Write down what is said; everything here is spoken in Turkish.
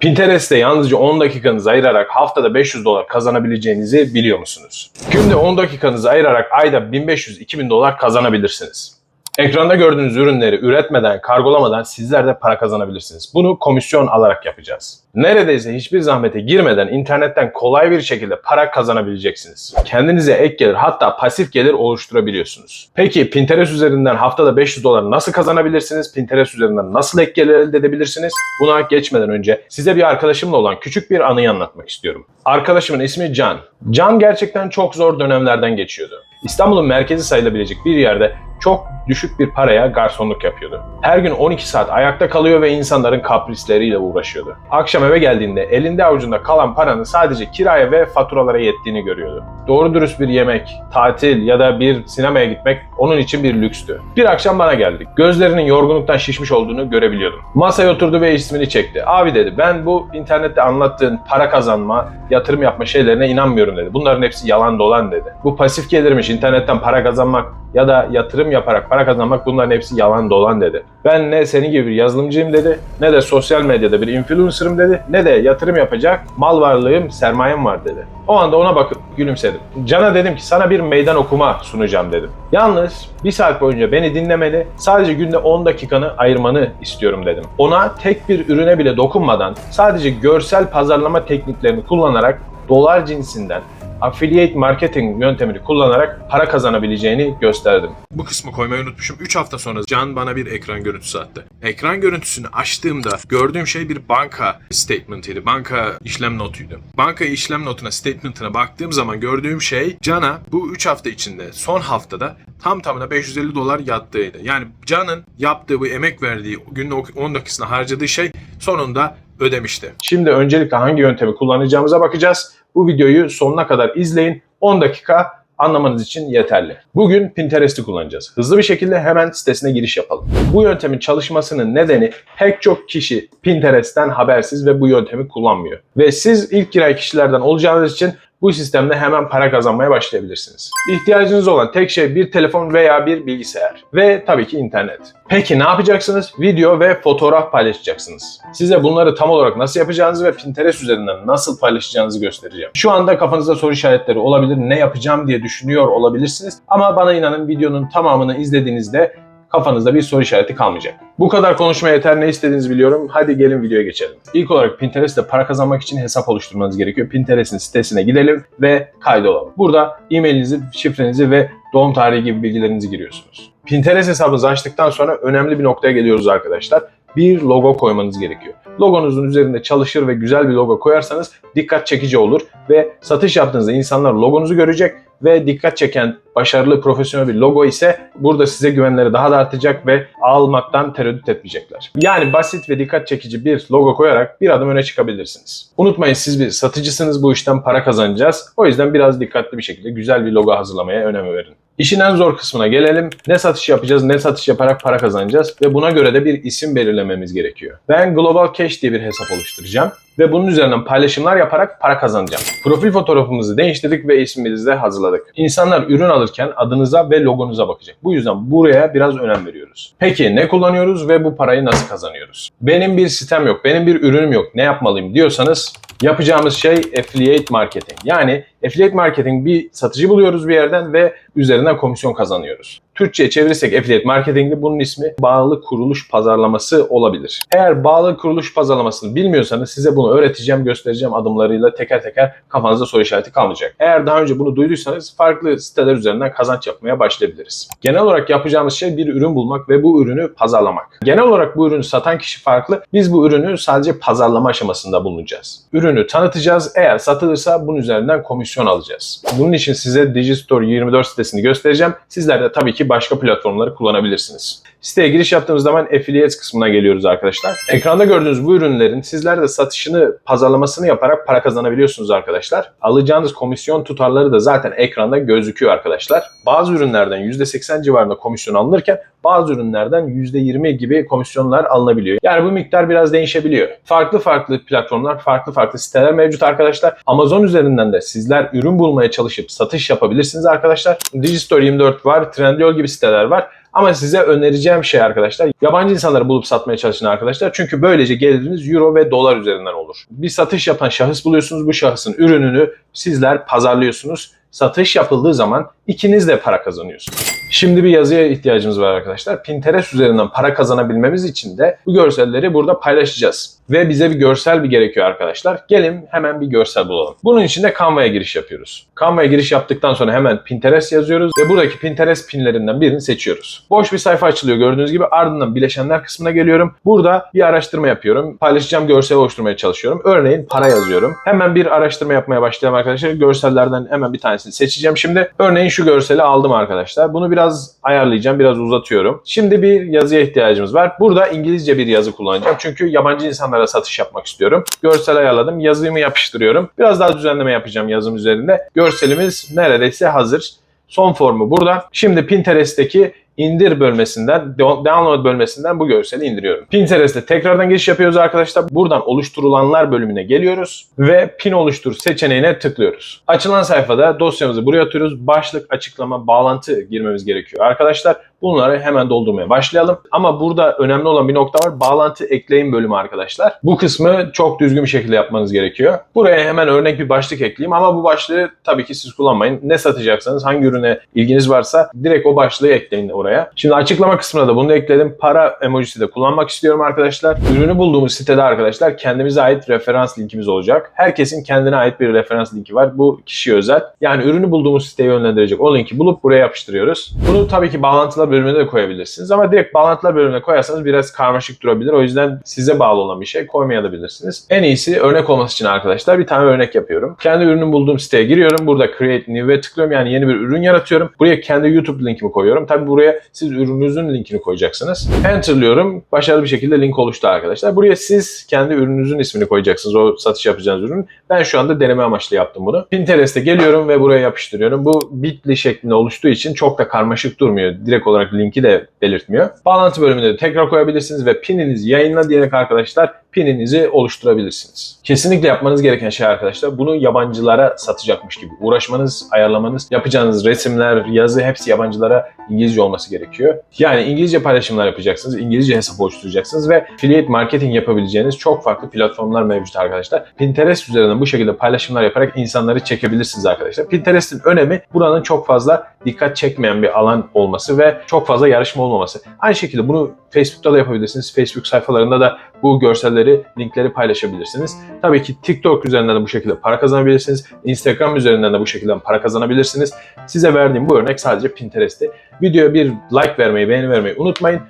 Pinterest'te yalnızca 10 dakikanızı ayırarak haftada 500 dolar kazanabileceğinizi biliyor musunuz? Günde 10 dakikanızı ayırarak ayda 1500-2000 dolar kazanabilirsiniz. Ekranda gördüğünüz ürünleri üretmeden, kargolamadan sizler de para kazanabilirsiniz. Bunu komisyon alarak yapacağız. Neredeyse hiçbir zahmete girmeden internetten kolay bir şekilde para kazanabileceksiniz. Kendinize ek gelir hatta pasif gelir oluşturabiliyorsunuz. Peki Pinterest üzerinden haftada 500 dolar nasıl kazanabilirsiniz? Pinterest üzerinden nasıl ek gelir elde edebilirsiniz? Buna geçmeden önce size bir arkadaşımla olan küçük bir anıyı anlatmak istiyorum. Arkadaşımın ismi Can. Can gerçekten çok zor dönemlerden geçiyordu. İstanbul'un merkezi sayılabilecek bir yerde çok düşük bir paraya garsonluk yapıyordu. Her gün 12 saat ayakta kalıyor ve insanların kaprisleriyle uğraşıyordu. Akşam eve geldiğinde elinde avucunda kalan paranın sadece kiraya ve faturalara yettiğini görüyordu. Doğru dürüst bir yemek, tatil ya da bir sinemaya gitmek onun için bir lükstü. Bir akşam bana geldi. Gözlerinin yorgunluktan şişmiş olduğunu görebiliyordum. Masaya oturdu ve ismini çekti. Abi dedi ben bu internette anlattığın para kazanma, yatırım yapma şeylerine inanmıyorum dedi. Bunların hepsi yalan dolan dedi. Bu pasif gelirmiş internetten para kazanmak ya da yatırım yaparak para kazanmak bunların hepsi yalan dolan dedi. Ben ne senin gibi bir yazılımcıyım dedi, ne de sosyal medyada bir influencer'ım dedi, ne de yatırım yapacak mal varlığım, sermayem var dedi. O anda ona bakıp gülümsedim. Can'a dedim ki sana bir meydan okuma sunacağım dedim. Yalnız bir saat boyunca beni dinlemeli, sadece günde 10 dakikanı ayırmanı istiyorum dedim. Ona tek bir ürüne bile dokunmadan sadece görsel pazarlama tekniklerini kullanarak dolar cinsinden affiliate marketing yöntemini kullanarak para kazanabileceğini gösterdim. Bu kısmı koymayı unutmuşum. 3 hafta sonra Can bana bir ekran görüntüsü attı. Ekran görüntüsünü açtığımda gördüğüm şey bir banka statement'ıydı. Banka işlem notuydu. Banka işlem notuna, statement'ına baktığım zaman gördüğüm şey Can'a bu 3 hafta içinde, son haftada tam tamına 550 dolar yattığıydı. Yani Can'ın yaptığı bu emek verdiği, günde 10 dakikasını harcadığı şey sonunda ödemişti. Şimdi öncelikle hangi yöntemi kullanacağımıza bakacağız. Bu videoyu sonuna kadar izleyin. 10 dakika anlamanız için yeterli. Bugün Pinterest'i kullanacağız. Hızlı bir şekilde hemen sitesine giriş yapalım. Bu yöntemin çalışmasının nedeni pek çok kişi Pinterest'ten habersiz ve bu yöntemi kullanmıyor. Ve siz ilk giren kişilerden olacağınız için bu sistemde hemen para kazanmaya başlayabilirsiniz. İhtiyacınız olan tek şey bir telefon veya bir bilgisayar ve tabii ki internet. Peki ne yapacaksınız? Video ve fotoğraf paylaşacaksınız. Size bunları tam olarak nasıl yapacağınızı ve Pinterest üzerinden nasıl paylaşacağınızı göstereceğim. Şu anda kafanızda soru işaretleri olabilir, ne yapacağım diye düşünüyor olabilirsiniz. Ama bana inanın videonun tamamını izlediğinizde kafanızda bir soru işareti kalmayacak. Bu kadar konuşma yeter ne istediğinizi biliyorum. Hadi gelin videoya geçelim. İlk olarak Pinterest'te para kazanmak için hesap oluşturmanız gerekiyor. Pinterest'in sitesine gidelim ve kaydolalım. Burada e-mailinizi, şifrenizi ve doğum tarihi gibi bilgilerinizi giriyorsunuz. Pinterest hesabınızı açtıktan sonra önemli bir noktaya geliyoruz arkadaşlar. Bir logo koymanız gerekiyor. Logonuzun üzerinde çalışır ve güzel bir logo koyarsanız dikkat çekici olur ve satış yaptığınızda insanlar logonuzu görecek ve dikkat çeken başarılı profesyonel bir logo ise burada size güvenleri daha da artacak ve almaktan tereddüt etmeyecekler. Yani basit ve dikkat çekici bir logo koyarak bir adım öne çıkabilirsiniz. Unutmayın siz bir satıcısınız bu işten para kazanacağız. O yüzden biraz dikkatli bir şekilde güzel bir logo hazırlamaya önem verin. İşin en zor kısmına gelelim. Ne satış yapacağız, ne satış yaparak para kazanacağız ve buna göre de bir isim belirlememiz gerekiyor. Ben Global Cash diye bir hesap oluşturacağım ve bunun üzerinden paylaşımlar yaparak para kazanacağım. Profil fotoğrafımızı değiştirdik ve ismimizi de hazırladık. İnsanlar ürün alırken adınıza ve logonuza bakacak. Bu yüzden buraya biraz önem veriyoruz. Peki ne kullanıyoruz ve bu parayı nasıl kazanıyoruz? Benim bir sitem yok, benim bir ürünüm yok, ne yapmalıyım diyorsanız yapacağımız şey affiliate marketing. Yani affiliate marketing bir satıcı buluyoruz bir yerden ve üzerinden komisyon kazanıyoruz. Türkçe'ye çevirirsek affiliate marketing'de bunun ismi bağlı kuruluş pazarlaması olabilir. Eğer bağlı kuruluş pazarlamasını bilmiyorsanız size bunu öğreteceğim, göstereceğim adımlarıyla teker teker kafanızda soru işareti kalmayacak. Eğer daha önce bunu duyduysanız farklı siteler üzerinden kazanç yapmaya başlayabiliriz. Genel olarak yapacağımız şey bir ürün bulmak ve bu ürünü pazarlamak. Genel olarak bu ürünü satan kişi farklı. Biz bu ürünü sadece pazarlama aşamasında bulunacağız. Ürünü tanıtacağız. Eğer satılırsa bunun üzerinden komisyon alacağız. Bunun için size Digistore 24 sitesini göstereceğim. Sizler de tabii ki başka platformları kullanabilirsiniz. Siteye giriş yaptığımız zaman affiliates kısmına geliyoruz arkadaşlar. Ekranda gördüğünüz bu ürünlerin sizler de satışını, pazarlamasını yaparak para kazanabiliyorsunuz arkadaşlar. Alacağınız komisyon tutarları da zaten ekranda gözüküyor arkadaşlar. Bazı ürünlerden %80 civarında komisyon alınırken bazı ürünlerden %20 gibi komisyonlar alınabiliyor. Yani bu miktar biraz değişebiliyor. Farklı farklı platformlar, farklı farklı siteler mevcut arkadaşlar. Amazon üzerinden de sizler ürün bulmaya çalışıp satış yapabilirsiniz arkadaşlar. Digistore 24 var, Trendyol gibi siteler var. Ama size önereceğim şey arkadaşlar yabancı insanları bulup satmaya çalışın arkadaşlar. Çünkü böylece geliriniz euro ve dolar üzerinden olur. Bir satış yapan şahıs buluyorsunuz. Bu şahısın ürününü sizler pazarlıyorsunuz. Satış yapıldığı zaman ikiniz de para kazanıyorsunuz. Şimdi bir yazıya ihtiyacımız var arkadaşlar. Pinterest üzerinden para kazanabilmemiz için de bu görselleri burada paylaşacağız. Ve bize bir görsel bir gerekiyor arkadaşlar. Gelin hemen bir görsel bulalım. Bunun için de Canva'ya giriş yapıyoruz. Canva'ya giriş yaptıktan sonra hemen Pinterest yazıyoruz ve buradaki Pinterest pinlerinden birini seçiyoruz. Boş bir sayfa açılıyor gördüğünüz gibi. Ardından bileşenler kısmına geliyorum. Burada bir araştırma yapıyorum. Paylaşacağım görsel oluşturmaya çalışıyorum. Örneğin para yazıyorum. Hemen bir araştırma yapmaya başlayalım arkadaşlar. Görsellerden hemen bir tanesini seçeceğim şimdi. Örneğin şu görseli aldım arkadaşlar. Bunu biraz ayarlayacağım, biraz uzatıyorum. Şimdi bir yazıya ihtiyacımız var. Burada İngilizce bir yazı kullanacağım. Çünkü yabancı insanlara satış yapmak istiyorum. Görsel ayarladım. Yazımı yapıştırıyorum. Biraz daha düzenleme yapacağım yazım üzerinde. Görselimiz neredeyse hazır. Son formu burada. Şimdi Pinterest'teki indir bölmesinden, download bölmesinden bu görseli indiriyorum. Pinterest'te tekrardan giriş yapıyoruz arkadaşlar. Buradan oluşturulanlar bölümüne geliyoruz ve pin oluştur seçeneğine tıklıyoruz. Açılan sayfada dosyamızı buraya atıyoruz. Başlık, açıklama, bağlantı girmemiz gerekiyor arkadaşlar. Bunları hemen doldurmaya başlayalım. Ama burada önemli olan bir nokta var. Bağlantı ekleyin bölümü arkadaşlar. Bu kısmı çok düzgün bir şekilde yapmanız gerekiyor. Buraya hemen örnek bir başlık ekleyeyim ama bu başlığı tabii ki siz kullanmayın. Ne satacaksanız, hangi ürüne ilginiz varsa direkt o başlığı ekleyin oraya. Şimdi açıklama kısmına da bunu ekledim. Para emojisi de kullanmak istiyorum arkadaşlar. Ürünü bulduğumuz sitede arkadaşlar kendimize ait referans linkimiz olacak. Herkesin kendine ait bir referans linki var. Bu kişiye özel. Yani ürünü bulduğumuz siteye yönlendirecek o linki bulup buraya yapıştırıyoruz. Bunu tabii ki bağlantılar bölümüne de koyabilirsiniz ama direkt bağlantılar bölümüne koyarsanız biraz karmaşık durabilir. O yüzden size bağlı olan bir şey koymayabilirsiniz. En iyisi örnek olması için arkadaşlar bir tane örnek yapıyorum. Kendi ürünü bulduğum siteye giriyorum. Burada Create New'e tıklıyorum. Yani yeni bir ürün yaratıyorum. Buraya kendi YouTube linkimi koyuyorum. Tabii buraya siz ürününüzün linkini koyacaksınız. Enter'lıyorum. Başarılı bir şekilde link oluştu arkadaşlar. Buraya siz kendi ürününüzün ismini koyacaksınız. O satış yapacağınız ürün. Ben şu anda deneme amaçlı yaptım bunu. Pinterest'e geliyorum ve buraya yapıştırıyorum. Bu bitly şeklinde oluştuğu için çok da karmaşık durmuyor. Direkt olarak linki de belirtmiyor. Bağlantı bölümünde de tekrar koyabilirsiniz ve pininizi yayınla diyerek arkadaşlar pininizi oluşturabilirsiniz. Kesinlikle yapmanız gereken şey arkadaşlar bunu yabancılara satacakmış gibi uğraşmanız, ayarlamanız, yapacağınız resimler, yazı hepsi yabancılara İngilizce olması gerekiyor. Yani İngilizce paylaşımlar yapacaksınız, İngilizce hesap oluşturacaksınız ve affiliate marketing yapabileceğiniz çok farklı platformlar mevcut arkadaşlar. Pinterest üzerinden bu şekilde paylaşımlar yaparak insanları çekebilirsiniz arkadaşlar. Pinterest'in önemi buranın çok fazla dikkat çekmeyen bir alan olması ve çok fazla yarışma olmaması. Aynı şekilde bunu Facebook'ta da yapabilirsiniz. Facebook sayfalarında da bu görselleri, linkleri paylaşabilirsiniz. Tabii ki TikTok üzerinden de bu şekilde para kazanabilirsiniz. Instagram üzerinden de bu şekilde para kazanabilirsiniz. Size verdiğim bu örnek sadece Pinterest'te. Videoya bir like vermeyi, beğeni vermeyi unutmayın.